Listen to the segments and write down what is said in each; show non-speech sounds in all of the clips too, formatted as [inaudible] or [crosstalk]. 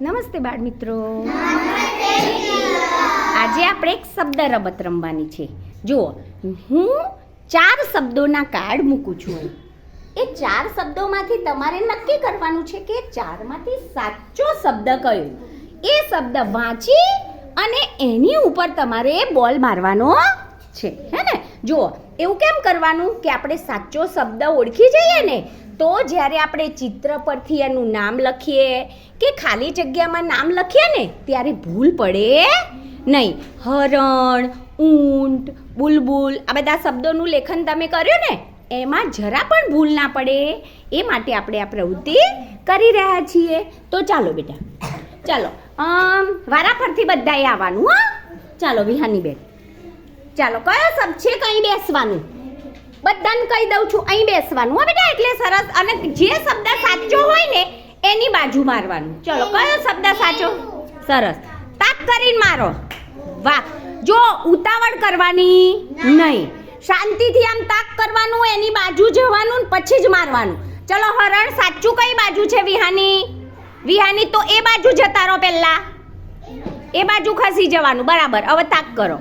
નમસ્તે બાળ મિત્રો. આજે આપણે એક શબ્દ રમત રમવાની છે. જુઓ હું ચાર શબ્દોના કાર્ડ મૂકું છું. એ ચાર શબ્દોમાંથી તમારે નક્કી કરવાનું છે કે ચારમાંથી સાચો શબ્દ કયો? એ શબ્દ વાંચી અને એની ઉપર તમારે બોલ મારવાનો છે. હે ને? જુઓ એવું કેમ કરવાનું કે આપણે સાચો શબ્દ ઓળખી જઈએ ને? તો જ્યારે આપણે ચિત્ર પરથી એનું નામ લખીએ કે ખાલી જગ્યામાં નામ લખીએ ને, ત્યારે ભૂલ પડે નહીં. હરણ, ઊંટ, બુલબુલ, આ બધા શબ્દોનું લેખન તમે કર્યું ને, એમાં જરા પણ ભૂલ ના પડે. એ માટે આપણે આ પ્રવૃત્તિ કરી રહ્યા છીએ. તો ચાલો બેટા, ચાલો. વારા વારાફરથી બધાએ આવવાનું, હા. ચાલો, વિહાની બેન. ચાલો, કયો શબ્દ છે? કંઈ બેસવાનું. બધાને કહી દઉં છું, અહીં બેસવાનું. હા બેટા એટલે સરસ. અને જે શબ્દ સાચો હોય ને, એની બાજુ મારવાનું. ચલો, કયો શબ્દ સાચો? સરસ. તાક કરીને મારો. વાહ. જો ઉતાવળ કરવાની નહીં. શાંતિથી આમ તાક કરવાનું, એની બાજુ જવાનું ને પછી જ મારવાનું. ચલો, હરણ સાચું કઈ બાજુ છે, વિહાની? વિહાની, તો એ બાજુ જતા રહો પહેલા. એ બાજુ ખસી જવાનું. બરાબર. હવે તાક કરો.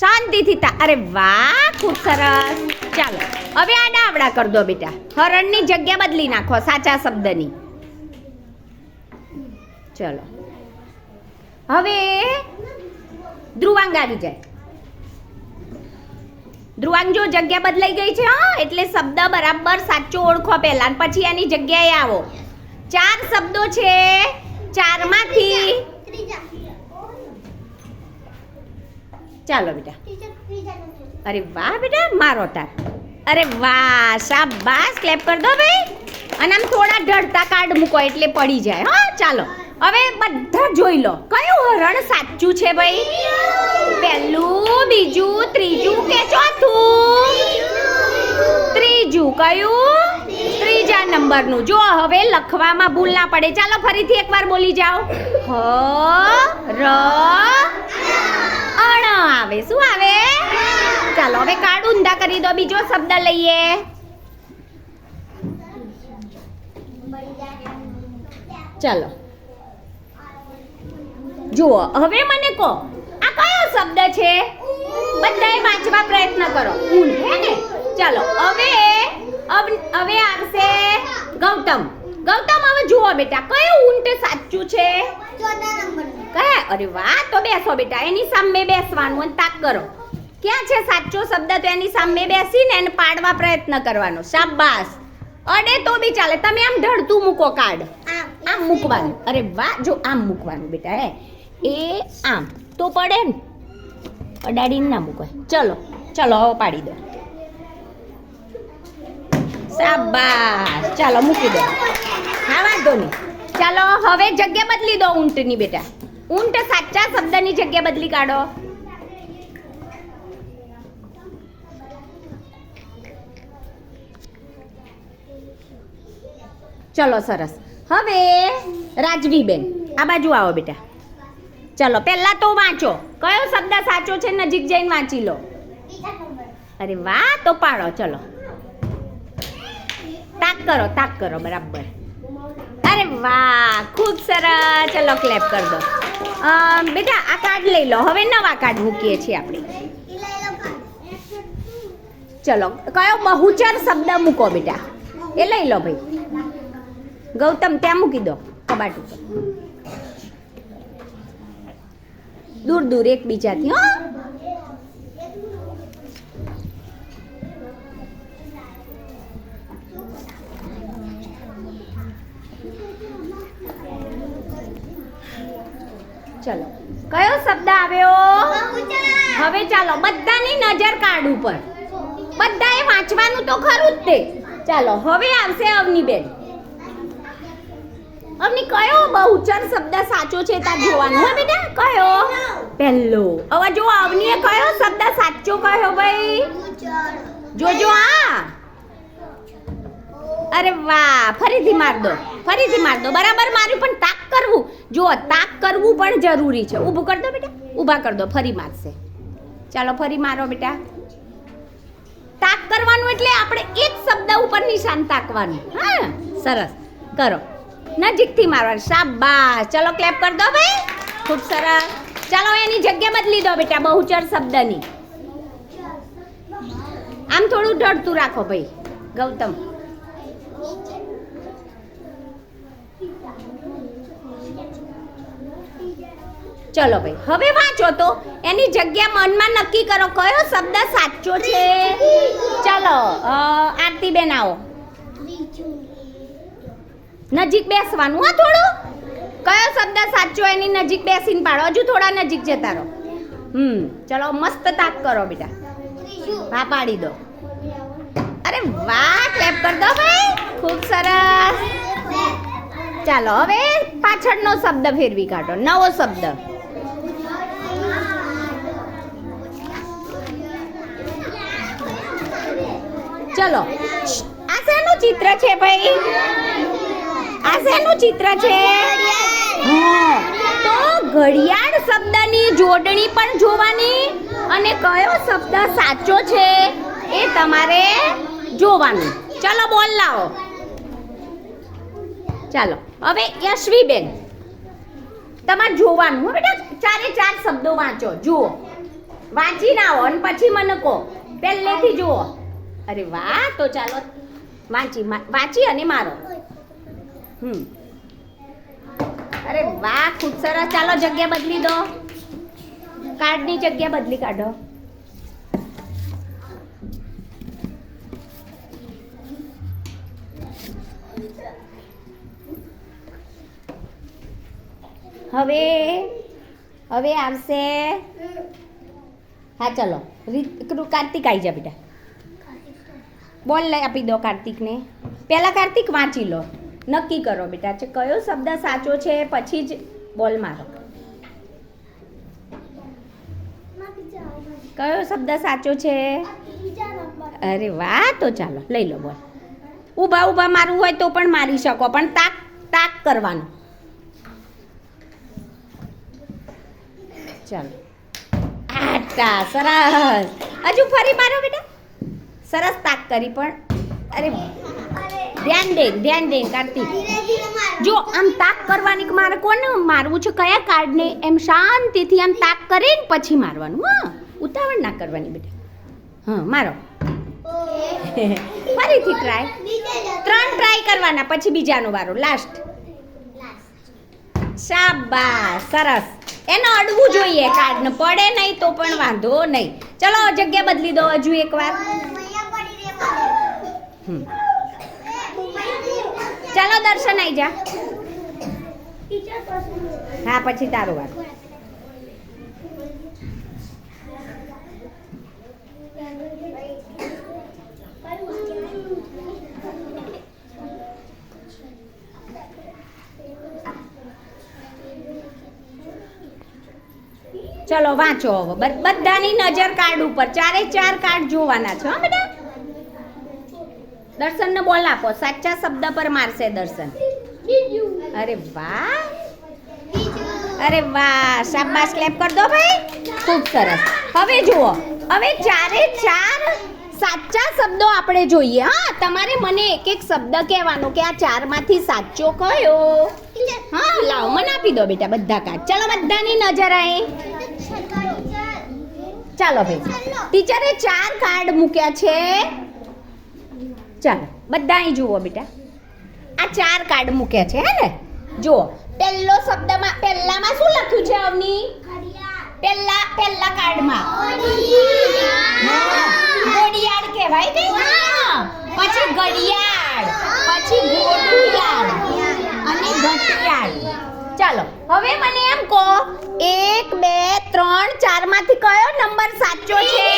શાંતિથી તા અરે વાહ, ખૂબ સરસ. ચાલો, હવે આ ડાબડા કર દો બેટા. હરણની જગ્યા બદલી નાખો, સાચા શબ્દની. ચલો. હવે ધ્રુવાંગ આવી જાય. ધ્રુવાંગ જો જગ્યા બદલાઈ ગઈ છે, હા, એટલે શબ્દ બરાબર સાચો ઓળખો પહેલા પછી એની જગ્યાએ આવો. ચાર શબ્દો છે, ચારમાંથી ચાલો બેટા. અરે વાહ બેટા મારો તાર. અરે વાહ શાબાશ ક્લેપ કર દો ભાઈ. અને આમ થોડા ઢળતા કાર્ડ મૂકો એટલે પડી જાય. હા ચાલો. હવે બધા જોઈ લો. કયું હરણ સાચું છે ભાઈ? પહેલું બીજું ત્રીજું કે ચોથું? ત્રીજું. કયું? ત્રીજા નંબરનું. જો હવે લખવામાં ભૂલ ના પડે. ચાલો ફરીથી એકવાર બોલી જાઓ. હ ર અણ આવે. શું આવે? ચાલો, હવે કાર્ડ ઊંધા કરી દો. બીજો શબ્દ લઈએ. ચાલો. જુઓ, હવે મને કહો, આ કયો શબ્દ છે? બધાએ વાંચવા પ્રયત્ન કરો. ઊંઘ હે ને? ચાલો, હવે હવે આવશે ગૌતમ. ગૌતમ, હવે જુઓ બેટા, કયો ઊંટ સાચું છે? કયા અરે વાહ તો બેસો બેટા એની સામે બેસવાનું અને તાક કરો. ક્યાં છે સાચો શબ્દ? તો એની સામે બેસીને એને પાડવા પ્રયત્ન કરવાનો. શાબાશ. અડે તો બી ચાલે. તમે આમ ઢળતું મૂકો કાર્ડ. આમ. મૂકવાનું. અરે વાહ જો આમ મૂકવાનું બેટા હે. એ આમ. તો પડે ને. અડાડીને ના મૂકો ચલો ચલો હવે પાડી દો. શાબાશ. ચાલો મૂકી દો. હા વાંધો નહીં. ચાલો, હવે જગ્યા બદલી દો ઊંટની બેટા. ઊંટ સાચા શબ્દની જગ્યા બદલી કાઢો. ચલો, સરસ. હવે રાજવીબેન, આ બાજુ આવો બેટા. ચલો, પહેલા તો વાંચો. કયો શબ્દ સાચો છે નજીક જઈને વાંચી લો. અરે વાહ, તો પાડો, ચલો. તાક કરો તાક કરો, બરાબર. અરે વાહ, ખૂબ સરસ. ચલો ક્લેપ કરી દો. બેટા, આ કાર્ડ લઈ લો. હવે નવા કાર્ડ મૂકીએ છીએ આપણે. ચલો, કયો બહુચર શબ્દ મૂકો બેટા. એ લઈ લો ભાઈ. ગૌતમ, ત્યાં મૂકી દો, કબાટ ઉપર. દૂર દૂર, એકબીજાથી, હો. ચલો. કયો શબ્દ આવ્યો? હવે ચાલો બધાની નજર કાર્ડ ઉપર. બધાએ વાંચવાનું તો ખરું જ તે. ચાલો હવે આવશે અવનીબેન. અવની કયો બહુચર શબ્દ સાચો છે તા જોવાનું હે બેટા કયો? પહેલો. હવે જો અવનીએ કયો શબ્દ સાચો કહ્યો ભાઈ? જોજો આ. અરે વાહ ફરીથી માર દો. ફરીથી માર દો. બરાબર માર્યું પણ તાક કરવું. જો તાક કરવું પણ જરૂરી છે. ઊભું કર દો બેટા. ઊભા કર દો. ફરી મારશે. ચાલો, ફરી મારો બેટા. તાક કરવાનું એટલે આપણે એક શબ્દ ઉપર નિશાન તાકવાનું. હા, સરસ. કરો. નજીકથી મારવાનું. શાબાશ. ચલો ક્લેપ કર દો ભાઈ. ખૂબ સરસ. ચાલો, એની જગ્યા બદલી દો બેટા, બહુચર શબ્દની. આમ થોડું ઢળતું રાખો ભાઈ. ગૌતમ. ચલો ભાઈ, હવે વાંચો તો. એની જગ્યા મનમાં નક્કી કરો, કયો શબ્દ સાચો છે? ચલો આરતી બેન આવો. નજીક બેસવાનું, હા થોડું. કયો શબ્દ સાચો એની નજીક બેસીને પાડો. હજુ થોડા નજીક જતા રહો. હમ, ચલો, મસ્ત તાક કરો બેટા. હા, પાડી દો. અરે વાહ ક્લેપ કર દો ભાઈ. ખૂબ સરસ. ચાલો, હવે પાછળનો શબ્દ ફેરવી કાઢો, નવો શબ્દ. ચલો. આ શેનું ચિત્ર છે ભાઈ. આ શેનું ચિત્ર છે. તો ઘડિયાળ શબ્દની જોડણી પણ જોવાની અને કયો શબ્દ સાચો છે એ તમારે જોવાનું. ચલો, બોલ લાવો. ચાલો, હવે યશવીબેન. તમારે જોવાનું હો બેટા, ચારે ચાર શબ્દો વાંચો, જુઓ. વાંચી ના આવો અને પછી મને કહો. પહેલેથી જુઓ. અરે વાહ, તો ચાલો. વાંચી વાંચી અને મારો. હમ. અરે વાહ, ખૂબ સરસ. ચાલો જગ્યા બદલી દો. કાર્ડની જગ્યા બદલી કાઢો. હવે હવે આવશે. હા, ચલો. રીત કાર્તિક આવી જા બેટા. બોલ લઈ આપી દો કાર્તિકને. પહેલાં કાર્તિક વાંચી લો. નક્કી કરો બેટા છે કયો શબ્દ સાચો છે, પછી જ બોલ મારો. કયો શબ્દ સાચો છે? અરે વાહ, તો ચાલો, લઈ લો બોલ. ઊભા ઊભા મારવું હોય તો પણ મારી શકો, પણ તાક તાક કરવાનું. ચાલો. આટા સરસ. હજુ ફરી મારો બેટા? સરસ તાક કરી પણ. અરે ધ્યાન દે ધ્યાન દે કાર્તિક. જો આમ તાક કરવાની મારે કોને મારવું છે? કયા કાર્ડને? એમ શાંતિથી આમ તાક કરીને પછી મારવાનું હા. ઉતાવળ ના કરવાની બેટા. હા મારો. [laughs] ફરીથી ટ્રાય ત્રણ ટ્રાય કરવાના પછી બીજાનો વારો. લાસ્ટ શાબાશ સરસ. એને અડવું જોઈએ કાર્ડને પડે નહીં તો પણ વાંધો નહીં. ચલો જગ્યા બદલી દો હજુ એકવાર. ચાલો, દર્શન આવી જા. હા, પછી તારું વાર ચલો, વાંચો હવે. બધાની નજર કાર્ડ ઉપર. ચારે ચાર કાર્ડ જોવાના છે, હા બેટા દર્શનને બોલ આપો. સાચા શબ્દ પર મારશે દર્શન. અરે વાહ. અરે વાહ. શાબાશ ક્લેપ કર દો ભાઈ. ખૂબ સરસ. હવે જુઓ. હવે ચારે ચાર સાચા શબ્દો આપણે જોઈએ. હા, તમારે મને એક એક શબ્દ કહેવાનો કે આ ચારમાંથી સાચો કયો? હા, લાવો, મને આપી દો બેટા, બધા કાર્ડ ચલો, બધાની નજર આએ ચાલો ભાઈ ટીચરે ચાર કાર્ડ મૂક્યા છે. ચાલો, બધા અહીં જુઓ બેટા. આ ચાર કાર્ડ મૂક્યા છે, હે ને? જુઓ. પહેલો શબ્દમાં, પહેલામાં શું લખ્યું છે અવની? પહેલા પહેલા કાર્ડમાં ઘડિયાળ કહેવાય ને? પછી ઘડિયાળ, પછી ઘોડિયાળ અને ઘટિયાળ. ચાલો હવે મને એમ કહો એક બે ત્રણ ચારમાંથી કયો નંબર સાચો છે?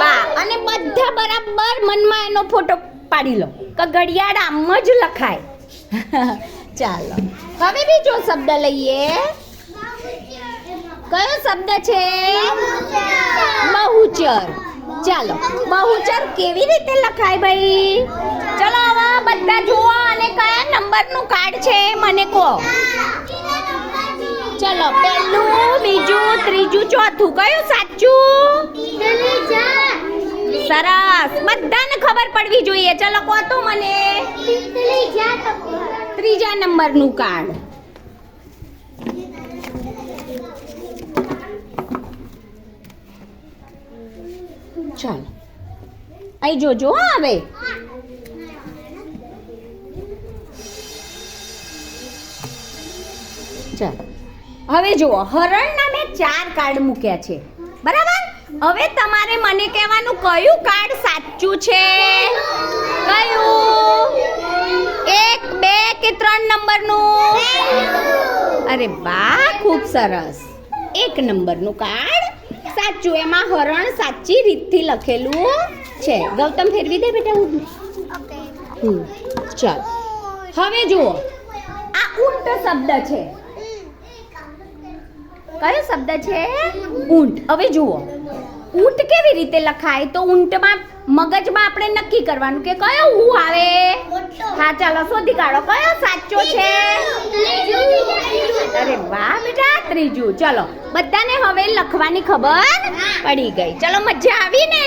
બા અને બધા બરાબર મનમાં એનો ફોટો પાડી લો. કે ઘડિયાળ આમ જ લખાય. [laughs] ચાલો. હવે બીજો શબ્દ લઈએ. કયો શબ્દ છે? બહુચર. ચાલો બહુચર કેવી રીતે લખાય ભાઈ? ચલો હવે બધા જુઓ અને કયા નંબરનું કાર્ડ છે, મને કહો. ચલો, પહેલું, બીજું, ત્રીજું, ચોથું, કયું સાચું? સરસ, બધાને ખબર પડવી જોઈએ. ચલો, કહો તો મને. ત્રીજા નંબરનું કાર્ડ. ચાલો. અહીં જોજો હો હવે ચાલો. હવે જુઓ, હરણના મેં ચાર કાર્ડ મૂક્યા છે. બરાબર? હવે તમારે મને કહેવાનું, કયું કાર્ડ સાચું છે? કયું? એક, બે કે ત્રણ નંબરનું? અરે વાહ, ખૂબ સરસ. એક નંબરનું કાર્ડ સાચું એમાં હરણ સાચી રીતથી લખેલું છે. ગૌતમ ફેરવી દે બેટા હું. હમ, ચાલ. હવે જુઓ. આ ઊંટ શબ્દ છે. કયો શબ્દ છે? ઊંટ. હવે જુઓ. ઊંટ કેવી રીતે લખાય? તો ઊંટમાં મગજમાં આપણે નક્કી કરવાનું કે કયો ઉ આવે? હા ચાલો શોધી કાઢો. કયો સાચો છે? અરે વાહ બેટા ત્રીજું. ચલો બધાને હવે લખવાની ખબર પડી ગઈ. ચલો મજા આવી ને?